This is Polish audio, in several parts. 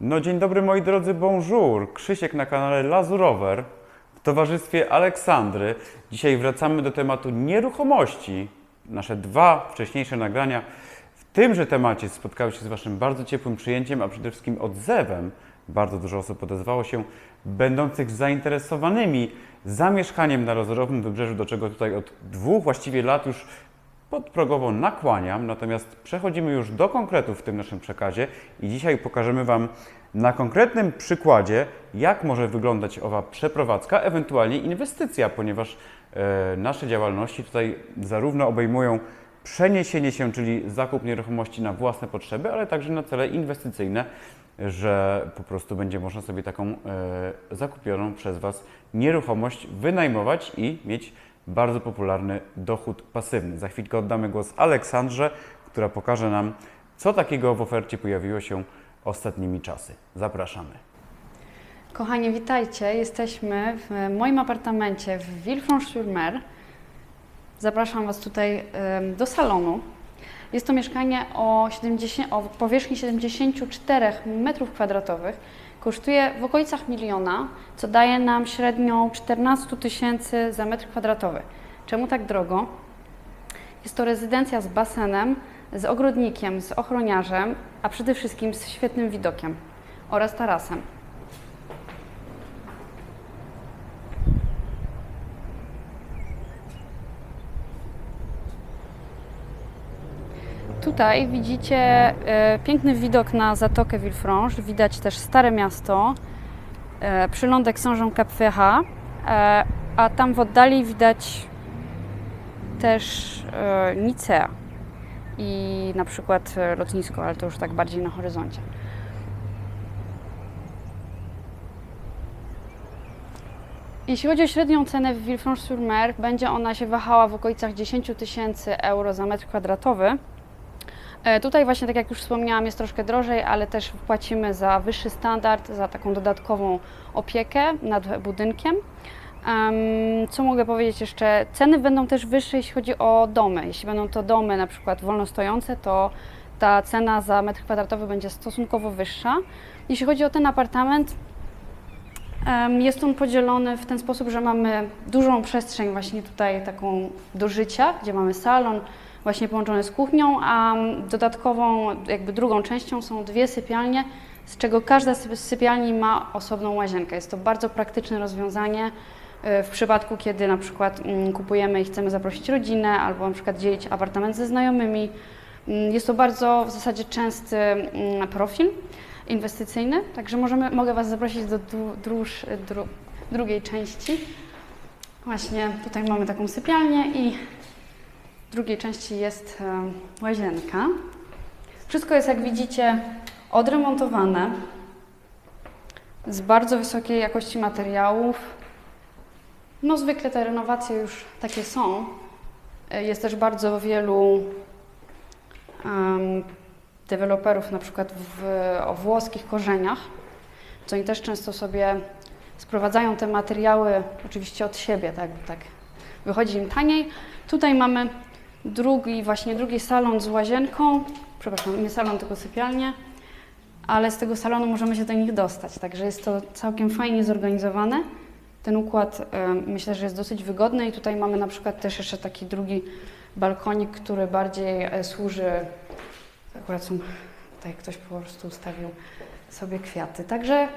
No dzień dobry moi drodzy, bonjour. Krzysiek na kanale Lazurower w towarzystwie Aleksandry. Dzisiaj wracamy do tematu nieruchomości. Nasze dwa wcześniejsze nagrania w tymże temacie spotkały się z Waszym bardzo ciepłym przyjęciem, a przede wszystkim odzewem. Bardzo dużo osób odezwało się, będących zainteresowanymi zamieszkaniem na Lazurowym Wybrzeżu, do czego tutaj od dwóch właściwie lat już podprogowo nakłaniam, natomiast przechodzimy już do konkretów w tym naszym przekazie i dzisiaj pokażemy Wam na konkretnym przykładzie, jak może wyglądać owa przeprowadzka, ewentualnie inwestycja, ponieważ e, nasze działalności tutaj zarówno obejmują przeniesienie się, czyli zakup nieruchomości na własne potrzeby, ale także na cele inwestycyjne, że po prostu będzie można sobie taką e, zakupioną przez Was nieruchomość wynajmować i mieć bardzo popularny dochód pasywny. Za chwilkę oddamy głos Aleksandrze, która pokaże nam, co takiego w ofercie pojawiło się ostatnimi czasy. Zapraszamy. Kochani, witajcie. Jesteśmy w moim apartamencie w Villefranche-sur-Mer. Zapraszam Was tutaj do salonu. Jest to mieszkanie o, 70, o powierzchni 74 m2. Kosztuje w okolicach miliona, co daje nam średnią 14 tysięcy za metr kwadratowy. Czemu tak drogo? Jest to rezydencja z basenem, z ogrodnikiem, z ochroniarzem, a przede wszystkim z świetnym widokiem oraz tarasem. Tutaj widzicie e, piękny widok na Zatokę Villefranche, widać też Stare Miasto, e, przylądek Saint-Jean-Cap-Ferrat, e, a tam w oddali widać też Nicea i na przykład lotnisko, ale to już tak bardziej na horyzoncie. Jeśli chodzi o średnią cenę w Villefranche-sur-Mer, będzie ona się wahała w okolicach 10 tysięcy euro za metr kwadratowy. E, Tutaj właśnie, tak jak już wspomniałam, jest troszkę drożej, ale też płacimy za wyższy standard, za taką dodatkową opiekę nad budynkiem. Em, Co mogę powiedzieć jeszcze? Ceny będą też wyższe, jeśli chodzi o domy. Jeśli będą to domy na przykład wolno stojące, to ta cena za metr kwadratowy będzie stosunkowo wyższa. Jeśli chodzi o ten apartament, Jest on podzielony w ten sposób, że mamy dużą przestrzeń właśnie tutaj taką do życia, gdzie mamy salon właśnie połączony z kuchnią, a dodatkową jakby drugą częścią są dwie sypialnie, z czego każda z sypialni ma osobną łazienkę. Jest to bardzo praktyczne rozwiązanie e, w przypadku, kiedy na przykład mm, kupujemy i chcemy zaprosić rodzinę albo na przykład dzielić apartament ze znajomymi. Mm, Jest to bardzo w zasadzie częsty mm, profil inwestycyjny, także możemy, mogę Was zaprosić do dru, druż, dru, drugiej części. Właśnie tutaj mamy taką sypialnię i w drugiej części jest e, łazienka. Wszystko jest, jak widzicie, odremontowane z bardzo wysokiej jakości materiałów. No zwykle te renowacje już takie są. E, Jest też bardzo wielu em, deweloperów na przykład w, o włoskich korzeniach, co oni też często sobie sprowadzają te materiały oczywiście od siebie, tak, tak wychodzi im taniej. Tutaj mamy drugi, właśnie drugi salon z łazienką, przepraszam, nie salon, tylko sypialnię, ale z tego salonu możemy się do nich dostać, także jest to całkiem fajnie zorganizowane. Ten układ e, myślę, że jest dosyć wygodny i tutaj mamy na przykład też jeszcze taki drugi balkonik, który bardziej e, służy Akurat są, tutaj ktoś po prostu ustawił sobie kwiaty. Także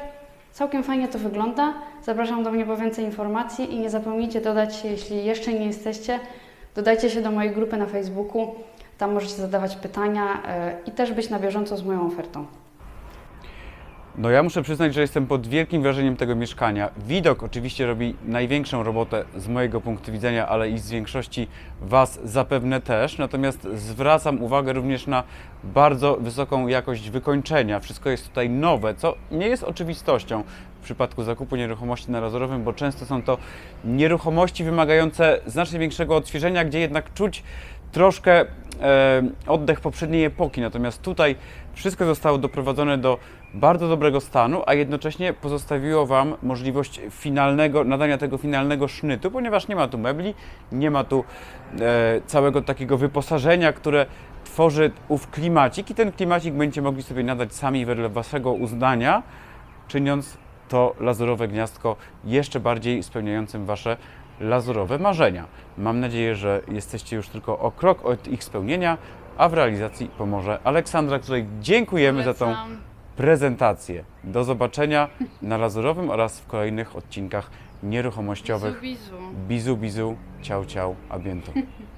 całkiem fajnie to wygląda. Zapraszam do mnie po więcej informacji i nie zapomnijcie dodać jeśli jeszcze nie jesteście, dodajcie się do mojej grupy na Facebooku. Tam możecie zadawać pytania e, i też być na bieżąco z moją ofertą. No ja muszę przyznać, że jestem pod wielkim wrażeniem tego mieszkania. Widok oczywiście robi największą robotę z mojego punktu widzenia, ale i z większości Was zapewne też. Natomiast zwracam uwagę również na bardzo wysoką jakość wykończenia. Wszystko jest tutaj nowe, co nie jest oczywistością w przypadku zakupu nieruchomości na Lazurowym, bo często są to nieruchomości wymagające znacznie większego odświeżenia, gdzie jednak czuć troszkę e, oddech poprzedniej epoki. Natomiast tutaj wszystko zostało doprowadzone do bardzo dobrego stanu, a jednocześnie pozostawiło Wam możliwość finalnego, nadania tego finalnego sznytu, ponieważ nie ma tu mebli, nie ma tu e, całego takiego wyposażenia, które tworzy ów klimacik i ten klimacik będziecie mogli sobie nadać sami wedle waszego uznania, czyniąc to lazurowe gniazdko jeszcze bardziej spełniającym wasze lazurowe marzenia. Mam nadzieję, że jesteście już tylko o krok od ich spełnienia, a w realizacji pomoże Aleksandra, której dziękujemy za tą Polecam. prezentację. Do zobaczenia na lazurowym oraz w kolejnych odcinkach nieruchomościowych. Bizu, bizu. Bizu, bizu, ciao, ciao, a bientôt.